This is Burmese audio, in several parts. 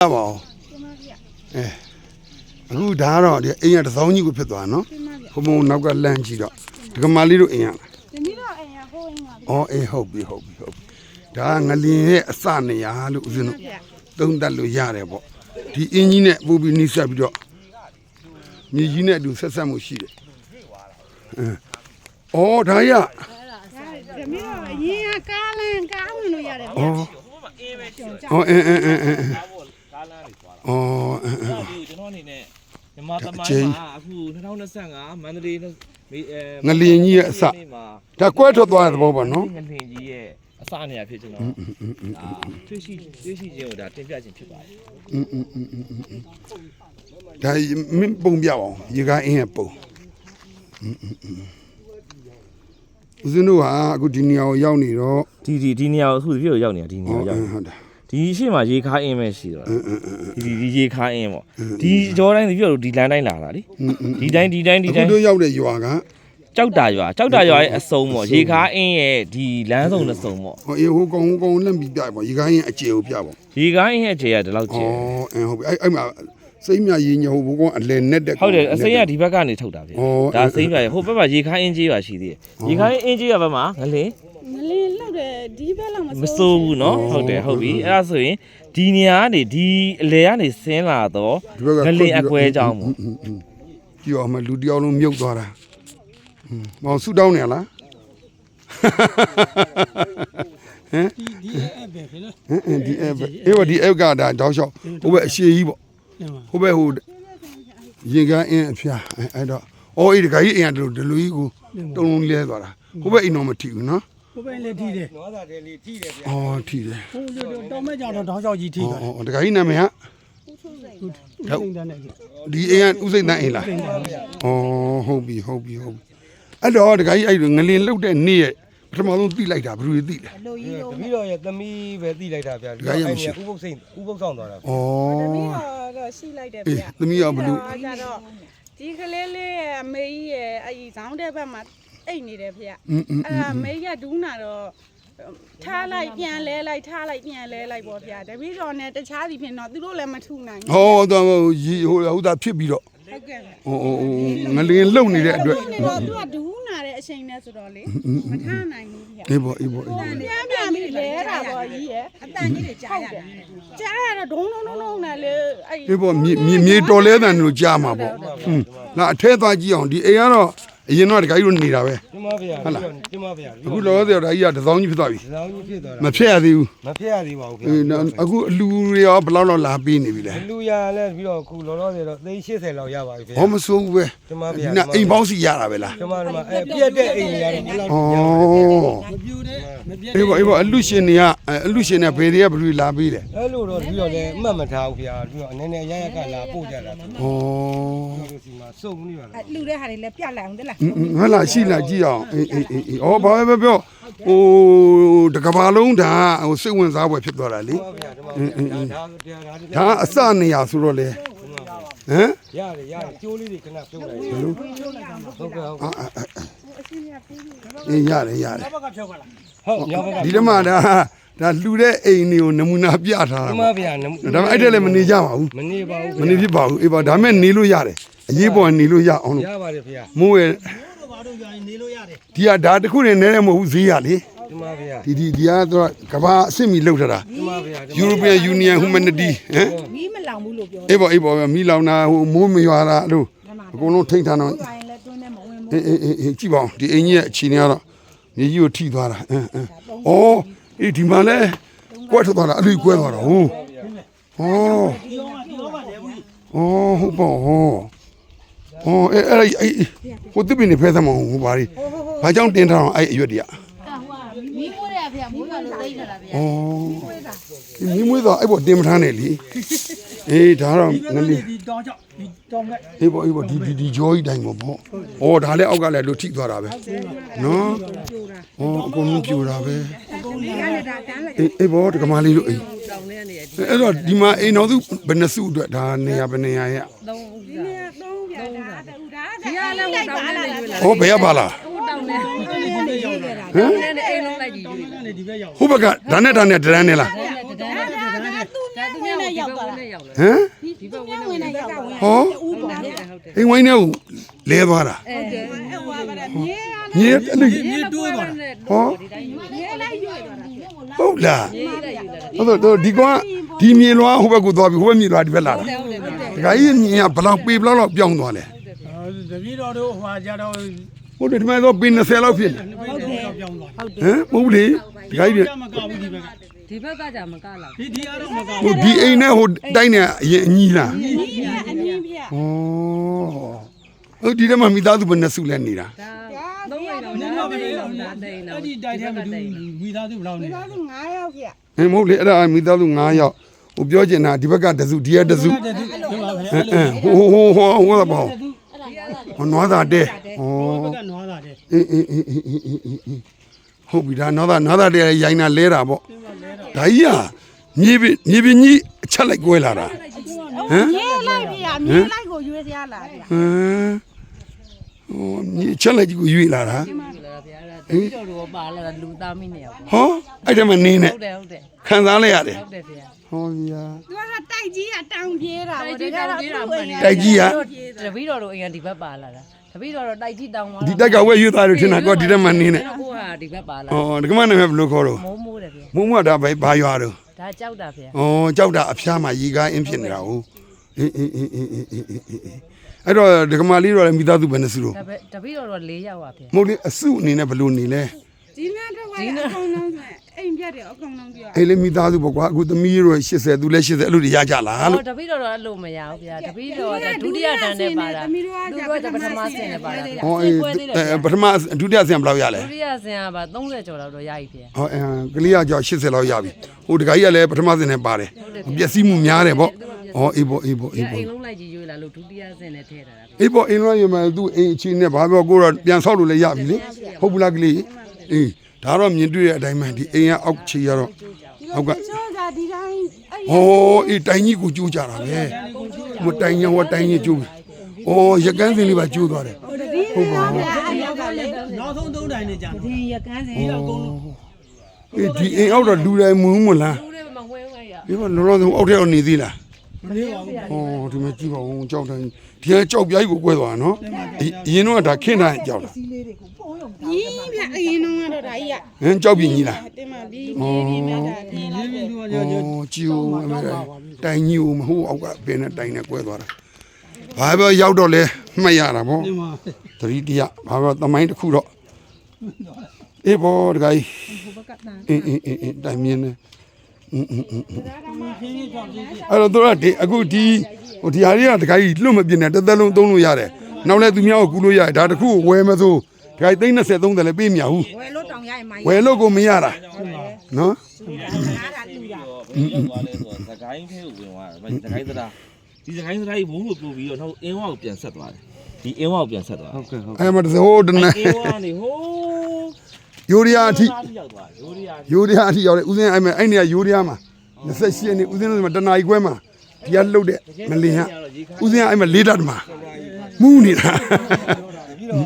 ရပါအောင်အဲအခုဒါကတော့ဒီအိမ်ရတစ်စောင်းကြီးကိုဖြစ်သွားနော်ဟိုမုံနောက်ကလန့်ကြည့်တော့ဒီကမာလေးတို့အိမ်ရလားဒီနေ့တော့အိမ်ရဟိုအိမ်ပါအော်အေးဟုတ်ပြီဟုတ်ပြီဟုတ်ပြီဒါကငလင်ရဲ့အစနေရလို့ဦးဇင်းတို့သုံးတတ်လို့ရတယ်ပေါ့ဒီအင်းကြီးနဲ့ပို့ပြီးနှိစက်ပြီးတော့မြေကြီးနဲ့အတူဆက်ဆက်မှုရှိတယ်အဲအော်ဒါရဒီနေ့တော့အရင်ကကားလန်းကားဝင်လို့ရတယ်ဗျာအော်အော်အင်းအင်းအင်းအင်းကားလမ်းတွေသွားတာအော်အ င်းအင်း အဲ့ဒီကျွန်တော်အနေနဲ့မြန်မာသမို အချိန် င်းမှာအခု2025မန္တလေးမေအဲ ငလင်ကြီးရဲ့အစ နေ့မှာ ဒါကွဲထွက်သွားတဲ့သဘောပေါ့နော် ငလင်ကြီးရဲ့အစအနေအဖြစ်ကျွန်တော်ဒါတွေ့ရှိတွေ့ရှိခြင်းကိုဒါတင်ပြခြင်းဖြစ်ပါတယ် อืมอืมอืมอืมอืมဒါမင်းပုံပြပါအောင်ရေကားအင်းရဲ့ပုံอืมอืมอืมဦးဇင်းတို့ဟာအခုဒီနေရာကိုရောက်နေတော့ ဒီဒီဒီနေရာကိုအခုဒီကိုရောက်နေတာဒီနေ ဟော ရာ အ ရောက် င်းဟုတ်တာ ဒီရှေ့မှာရေခါအင်းပဲရှိတော့ဒီဒီဒီရေခါအင်းပေါ့ဒီကြောတိုင်းဒီပြောဒီလမ်းတိုင်းလာတာလीဒီတိုင်းဒီတိုင်းဒီအခုတိုင်းတို့ရောက်တဲ့ရွာကကြောက်တာရွာကြောက်တာရွာရဲ့အစုံပေါ့ရေခါအင်းရဲ့ဒီလမ်းစုံတစ်စုံပေါ့ဟောအေးဟိုကောင်ဟိုကောင်လက်ပြီးပြပေါ့ရေကားအင်းအကျေကိုပြပေါ့ရေခါအင်းရဲ့အခြေကဒီလောက်ဩကျဲအင်းဟုတ်ပြီအဲ့အဲ့မှာစိတ်မြရေညဟိုဘကောင်အလဲနဲ့တဲ့ဟုတ်တယ်အစိမ်းကဒီဘက်ကနေထုတ်တာဗျဩဒါစိမ်းပြရဟိုဘက်မှာရေခါအင်းကြီးရွာရှိသေးတယ်ရေခါအင်းကြီးရွာဘက်မှာငလင်း ငလင်းလောက်တယ်ဒီဘက်လောက်မ မစိုးဘူးเนาะဟုတ်တယ်ဟုတ်ပြီအဲ့ဒါဆိုရင်ဒီနေရာကနေဒီအလဲကနေဆင်းလာတော့ ဒီဘက်က ငလင်းအကွဲကြောင်းပေါ့ ကြည့်အောင်မလူတယောက်လုံးမြုပ်သွားတာဟွန်းမောင်ဆူတောင်းနေလားဟမ် ဒီအဲ့ပဲဖြစ်နော် ဟမ်ဟမ်ဒီအဲ့ပဲအေးပါဒီအဲ့ကဒါတောက်လျှောက်ဟိုဘက်အရှိကြီးပေါ့ ဟိုမှာ ဟိုဘက်ဟိုရင်ကန်းအင်းအဖျားအဲ့အဲ့တော့အော်အေးဒီကကြီးအင်းကဒီလိုဒီလိုကြီးကိုတုံးလုံးလဲသွားတာဟိုဘက်အိမ်တော်မထီဘူးနော် ဟိုပဲလက်ထိတယ်အော်ထီတယ်ဟိုတောင်းမဲ့ကြောင်တော့တောင်းလျှောက်ကြီးထိအော်သွားတယ်အော်ဒီကကြီးနာမည်ဟာဟုတ်ဟုတ်တယ်နဲ့ဒီအိမ်ကဥစိတ်တန်းအိမ်လားအော်ဟုတ်ပြီဟုတ်ပြီဟုတ်ပြီအဲ့တော့ဒီကကြီးအဲ့လိုငလင်လုတ်တဲ့နေ့ရဲ့ပထမဆုံးတိလိုက်တာဘယ်လိုသိလဲတပီတော်ရဲ့သမီးပဲတိလိုက်တာဗျာဒါရမရှိဥပုပ်စိန်ဥပုပ်ဆောင်သွားတာဩဒီတော့တော့ရှိလိုက်တယ်အေးဗျာသမီးကဘယ်လိုကြတော့ဒီကလေးလေးရဲ့အမေကြီးရဲ့အကြီးဇောင်းတဲ့ဘက်မှာ အိတ်နေတယ်ဖေ။အဲ့ဒါမေးရဒူးနာတော့ထားလိုက်ပြန်လဲလိုက်ထားလိုက်ပြန်လဲလိုက်ပေါ့ဗျာတပည့်တော်နဲ့တခြားစီဖြစ်တော့သူတို့လည်းမထုနိုင်ဘူးဟောတော့ဟိုဟိုဟုတ်တာဖြစ်ပြီးတော့ဟုတ်ကဲ့ဟိုဟိုငလင်းလှုပ်နေတဲ့အတွက်သူကဒူးနာတဲ့အချိန်နဲ့ဆိုတော့လေမထားနိုင်ဘူးဗျာအေးပေါ့အေးပေါ့အေးပေါ့ပြန်ပြန်ပြီးလဲတာပေါ့ကြီးရဲ့အတန်ကြီးတွေကြားရတယ်ကြားရတော့ဒုံဒုံဒုံနဲ့လေအေးပေါ့မြေမြေတော်လဲတန်လို့ကြားမှာပေါ့ဟွန်းလာအထဲသွားကြည့်အောင်ဒီအိမ်ကတော့ အရင်တော့ဒီကကြီးတို့နေတာပဲကျမဗျာကျမဗျာအခုလောဆယ်တော့ဒါကြီးကတစ်စောင်းကြီးဖြစ်သွားပြီဇောင်းကြီးဖြစ်သွားတာမဖြစ်ရသေးဘူးမဖြစ်ရသေးပါဘူးဗျာအေးနော်အခုအလူတွေရောဘယ်လောက်လောက်လာပေးနေပြီလဲလူရလည်းပြီးတော့အခုလောလောဆယ်တော့သိန်း80လောက်ရပါပြီဗျာဟောမစိုးဘူးပဲကျမဗျာနာအိမ်ပေါင်းစီရတာပဲလားကျမတို့မှာအဲပြက်တဲ့အိမ်ကြီးရတယ်ဘယ်လောက်ဩမပြူတယ်မပြတ်အေးပေါ့အေးပေါ့အလူရှင်တွေကအဲအလူရှင်တွေဘယ်တွေကဘယ်လိုလာပေးတယ်အဲ့လိုတော့ပြီးတော့လည်းအမှတ်မထားဘူးဗျာပြီးတော့အနေနဲ့ရရကလာပို့ကြတာပြီးဩတော့စီမှာစုံနေပါလားလူတဲ့ဟာတွေလည်းပြတ်လိုက်အောင်တလားဟဲ့လားရှိလားကြည့်အောင်အေးအေးအေးအေးဩဘာပဲပြောဟိုတကဘာလုံးဒါဟိုစိတ်ဝင်စားပွဲဖြစ်သွားတာလေကျမဗျာကျမဗျာဒါဒါဒါဒါအစနေရဆိုတော့လေဟမ်ရတယ်ရတယ်ကျိုးလေးတွေခဏပြုတ်လိုက်ဟုတ်ကဲ့ဟုတ်အာအာအာအေးရတယ်ရတယ်ဘက်ကဖြုတ်ပါလားဟုတ်ညောင်းဘက်ကဒီတမဒါ ဒါလှူတဲ့အိမ်တွေကိုနမူနာပြထားတာကျမပေါ့ဗျာဒါပေမဲ့အဲ့တက်လည်းမနေကြပါဘူးမနေပါဘူးမနေဖြစ်ပါဘူးအေးပါဒါပေမဲ့နေလို့ရတယ်အရေးပေါ်နေလို့ရအောင်လို့ရပါတယ်ဗျာမိုးရဲ့တို့ဘာတို့ကြာရင်နေလို့ရတယ်ဒီကဒါတစ်ခုနေနေမဟုတ်ဘူးဈေးရလေကျမဗျာဒီဒီဒီကတော့ကဘာအစ်မီလောက်ထတာကျမဗျာ European Union Humanity ဟမ်မီးမလောင်ဘူးလို့ပြောအေးပေါ့အေးပေါ့မီလောင်တာဟိုမိုးမရွာတာလို့အကုန်လုံးထိတ်ထားတော့တယ်ရင်လည်းတွင်းထဲမဝင်ဘူးအေးအေးအေးအေးကြည့်ပါဦးဒီအင်ကြီးရဲ့အခြေအနေကတော့မြေကြီးကိုထိသွားတာအင်းအင်းအော် အေးဒီမှာလဲကွက်ထွက်သွားတာအဲ့လိုကွဲသွားတာဟုတ်ဟောဒီရောဒီရောပါလေဘူးအော်ဟုတ်ပါဟောအော်အဲ့အဲ့အဲ့ဟိုတစ်ပင်နေဖဲသမောင်ဟိုပါရီဘာကြောင့်တင်ထားအောင်အဲ့အရွက်တည်းอ่ะမီးမိုးရဖေမိုးရလို့သိနေတာဗျာအော်ဒီမီးမွေးတော့အဲ့ပေါ်တင်မထားနဲ့လီအေးဒါတော့ဒီဘငက်လီကနေဒီတောင်းချောက်ဒီတောင်းကအေးပေါ့အေးပေါ့ဒီဒီဒီဂျောကြီးတိုင်းပေါ့ပေါ့။အော်ဒါလည်းအောက်ကလည်းလို့ထိသွားတာပဲ။နော်။အော်အကုန်လုံးပြိုတာပဲ။ အေးအေးဘောတကမာလေးတို့အေးအဲ့တော့ဒီမှာအိမ်တော်စုဘယ်နှစုအတွက်ဒါနေရာဘယ်နေရာရဲ့ဟောဘယ်ရပါလားဟမ်ဟိုဘက်ကဒါနဲ့ဒါနဲ့ဒရန်နဲ့လားဟမ်ဟောအိမ်ဝိုင်းနဲ့လဲသွားတာဟုတ်တယ် ညေအဲ့လိုမြေတိုးသွားတာဟောရေလိုက်ရွေ့သွားတာဟုတ်လားဟုတ်တော့ဒီကောင်ကဒီမြေလွားဟိုဘက်ကိုသွားပြီဟိုဘက်မြေလွားဒီဘက်လာတာဒကာကြီးမြင်ကဘလောက်ပေဘလောက်လောက်ပြောင်းသွားလဲတပည့်တော်တို့ဟွာကြတော့ဟုတ်တယ်ဒီမှာတော့ပေ20လောက်ဖြစ်နေဟုတ်တယ်ပြောင်းသွားဟုတ်တယ်ဟမ်မဟုတ်ဘူးလေဒကာကြီးကြမကောက်ဘူးဒီဘက်ကဒီဘက်ကကြမကလောက်ဒီဒီအားတော့မကောက်ဟိုဒီအိမ်နဲ့ဟိုတိုင်းနဲ့အရင်အညီလားအမြင်ပြဩဟုတ်ဒီထဲမှာမိသားစုဘယ်နှစုလဲနေတာဒါသုံးလိုက်တော့ င်းတာတိန်တာအဲ့ဒီတိုက်ထဲမှာသူမိသားစုဘယ်လောက်နေမိသားစု9ယောက်ပြဟင်မဟုတ်လေအဲ့ဒါမိသားစု9ယောက်ဟိုပြောချင်တာဒီဘက်ကတစုဒီကတစုဟဲ့ဟိုဟိုဟိုဟိုဘာဟိုနွားသာတဲဟောဘက်ကနွားသာတဲအေးအေးအေးအေးအေးဟုတ်ပြီဒါနွားသာနွားသာတဲရိုင်းတာလဲတာပေါ့ဒါကြီးอ่ะမြေပြမြေပြကြီးအချက်လိုက်ကွဲလာတာဟမ်မြေလိုက်ပြမြေလိုက်ကိုရွေးစရာလားဗျဟမ်ဟိုမြေချက်လိုက်ကြီးကိုရွေးလာတာ ပြီလားဗျာဒါတပည့်တော်တို့ပါလာတာလူသားမင်းနေရောက်ဟောအဲ့ဒါမှနေနဲ့ဟုတ်တယ်ဟုတ်တယ်ခံစားလိုက်ရတယ်ဟုတ်တယ်ဗျာဟောဗျာသူကတိုက်ကြီးကတောင်ပြေးတာတိုက်ကြီးတောင်ကြီးတာမှန်တယ်တိုက်ကြီးကတပည့်တော်တို့အိမ်ကဒီဘက်ပါလာတာတပည့်တော်တို့တိုက်ကြီးတောင်သွားဒီတိုက်ကဝဲရွေ့သားလို့ထင်တာကောဒီတက်မှနေနဲ့ကိုဟာဒီဘက်ပါလာဟောဒီကမနာမည်ဘယ်လိုခေါ်တော့မိုးမိုးတယ်ဗျာမုံမတာဘယ်ဘာရွာတော့ဒါကြောက်တာဗျာဩကြောက်တာအဖျားမှာရေကားအင်းဖြစ်နေတာဟုတ်အေးအေးအေးအေးအေးအေး အေးအေးအဲ့တော့ဒီကမာလေးတော့လည်းမိသားစုပဲနဲ့စုတော့ဒါပဲတပည့်တော်တို့၄ရောက်ပါဗျာ မဟုတ်လေအစုအနေနဲ့ဘယ်လိုနေလဲဒီနေ့တော့ကအကုန်လုံးဆိုအိမ်ပြတ်တယ်အကုန်လုံးပြောအဲ့လေမိသားစုပေါ့ကွာအခုသမီးတို့80သူလည်း80အဲ့လိုတွေရကြလားလို့ ဟောတပည့်တော်တို့အဲ့လိုမရဘူးဗျာတပည့်တော်ကဒုတိယတန်းနဲ့ပါတာသူတို့ကပထမဆင့်နဲ့ပါတာဗျာဟောအေးပွဲသေးတယ်အဲဗျာပထမဒုတိယဆင်ဘယ်လောက်ရလဲဒုတိယဆင်ကပါ30ကျော်လောက်တော့ရပြီဗျာဟောအဲကလေးကကြောက်80လောက်ရပြီဟိုတခါကြီးကလည်းပထမဆင်နဲ့ပါတယ်ပျက်စီးမှုများတယ်ပေါ့ဟော အေးပေါ့အေးပေါ့အေးအိပေါ့မ်လုံးလိုက်ကြီးရွေးလာလို့ဒုတိယဆင်နဲ့ထည့်ထားတာဗျာအေးပေါ့အင်းလုံးရမယ်သူအိမ်အချင်းနဲ့ဘာပြောကိုတော့ပြန်ဆောက်လို့လည်းရပြီလေဟုတ်ဘူးလားကလေးအေးဒါတော့မြင်တွေ့တဲ့အတိုင်းပဲဒီအိမ်ကအောက်ခြေရတော့အောက်ကချိုးကဒီတိုင်းအဲ့ဟောအေးတိုင်ကြီးကိုကျိုးကြတာပဲဟိုတိုင်ရင်ဟောတိုင်ရင်ကျိုးပြီဩရကန်းစင်လေးပါကျိုးသွားတယ်ဟုတ်ပါဘူးအဲ့ရောက်ကလေနောက်ဆုံးသုံးတိုင်နေကြတော့ဒီရကန်းစင်ဒီအကုန်လုံးအေးဒီအိမ်အောက်တော့လူတိုင်းမုံမလားလူတွေမဝဲဝဲရဒီမှာလောလောဆယ်အောက်ထဲတော့နေသေးလား မလေးပါဘူး။အော်ဒီမှာကြည့်ပါဦးကြောက်တိုင်းဒီကကြောက်ပြားကြီးကိုကွဲသွားတာနော်။အအရင်တော့ကဒါခင်းတိုင်းကြောက်တာကြီးပြအရင်တော့ကတော့ဒါကြီးက။ဟမ်ကြောက်ပြင်းကြီးလားတင်မပြီးနေပြီးမြတ်တာပြင်ဒီလိုက်လိုတယ်မျိုး။ကြောအော်ကြည့်ဦးအမေတိုင်ကြီးကိုမဟုတ်အောက်ကပင်နဲ့တိုင်နဲ့ကွဲသွားတာ။ဘာပဲရောက်တော့လဲမှတ်ရတာပေါ့ဒီမှာ။သတိတရဘာပဲသမိုင်းတစ်ခုတော့အေးဘောတခါကြီးအင်းအင်းအင်းအင်းတိုင်မြင်းနေ အင်းအင်းအင်းခင်းကြီးကြောက်ကြီးအဲ့တော့တို့ကဒီအခုဒီဟိုဒီဟာတွေကတခါကြီးလွတ်မပြင်းနဲ့တစ်သက်လုံးသုံးလို့ရတယ်။နောက်လဲသူများကိုကူလို့ရတယ်ဒါတခုကိုဝယ်မစိုးတခါကြီးသိန်း30 30လည်းပေးမြဘူးဝယ်လို့တောင်ရရင်မိုင်းဝယ်လို့ကိုမရတာနော်အားတာလူတာရောက်သွားလဲဆိုတော့သခိုင်းထဲကိုဝင်သွားတယ်သခိုင်းသလားဒီသခိုင်းသလားကြီးဘုံလို့ပြပြီးတော့နောက်အင်းဝါကိုပြန်ဆက်သွားတယ်ဒီအင်းဝါကိုပြန်ဆက်သွားဟုတ်ကဲ့ဟုတ်အဲ့မှာတစ်ဟိုးတနအင်းဝါနေဟိုး ယိုရီးယားအထိရောက်သွားရိုးရီးယားယိုရီးယားအထိရောက်တယ်ဦးစင်းအဲ့မှာအဲ့နေကယိုရီးယားမှာ28ရက်နေ့ဦးစင်းတို့မှာတနာ ਈ ခွဲမှာဒီကလှုပ်တဲ့မလင်ဟဦးစင်းကအဲ့မှာလေးတတ်မှာမူးနေတာပြီးတော့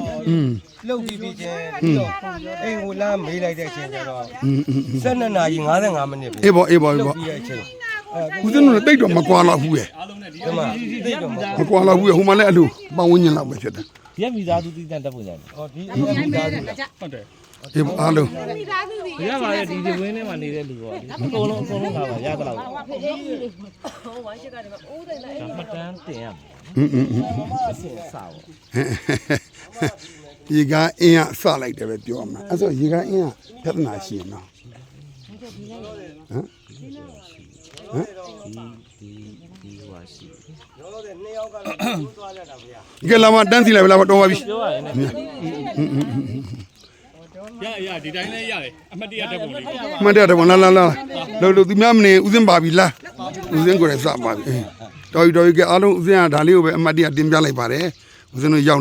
လှုပ်ပြီးပြီးချင်းပြီးတော့အိမ်ကိုလမ်းမေးလိုက်တဲ့အချိန်ကျတော့12နာရီ55မိနစ်ပဲအေးပေါ့အေးပေါ့အေးပေါ့ပြီးတဲ့အချိန်ဦးစင်းတို့လည်းတိတ်တော့မကွာတော့ဘူးရဲ့ဒီမှာသိတော့မှာမကွာတော့ဘူးရဲ့ဟိုမှာလည်းအဲ့လိုပတ်ဝန်းကျင်လောက်ပဲဖြစ်တယ်ဒီကမိသားစုတည်တတ်တဲ့ပုံစံဟောဒီအခုမိသားစုလားအေး ဒီအားလုံးရပါရဲ့ဒီဒီဝင်းထဲမှာနေတဲ့လူပေါ့အကုန်လုံးအကုန်လုံးလာပါရသလားဟိုဝါရှက်ကလည်းအိုးတယ်လားမတန်းတင်ရမှာအင်းအင်းအင်းဆင်စာပေါ့ဒီကအင်းကစလိုက်တယ်ပဲပြောမှာအဲ့ဆိုဒီကအင်းကပြဿနာရှိရင်နော်ဟမ်ဟမ်ဒီဒီဟိုဟာရှိရောတဲ့နှစ်ယောက်ကလည်းသွားကြတာဗျာဒီကလာမတန်းစီလိုက်ဗလားတော့ပါပြီပြောရရင် ရရဒီတိုင်းလဲရတယ်အမှတ်တရတက်ပုံလေးမှတ်တယ်တော့လာလာလာလို့လို့သူများမနေဦးစင်းပါပြီလားဦးစင်းကိုလည်းစပါပြီအေးတော်ပြီတော်ပြီကအားလုံးဦးစင်းကဒါလေးကိုပဲအမှတ်တရတင်ပြလိုက်ပါတယ်ဦးစင်းတို့ရောက်နေ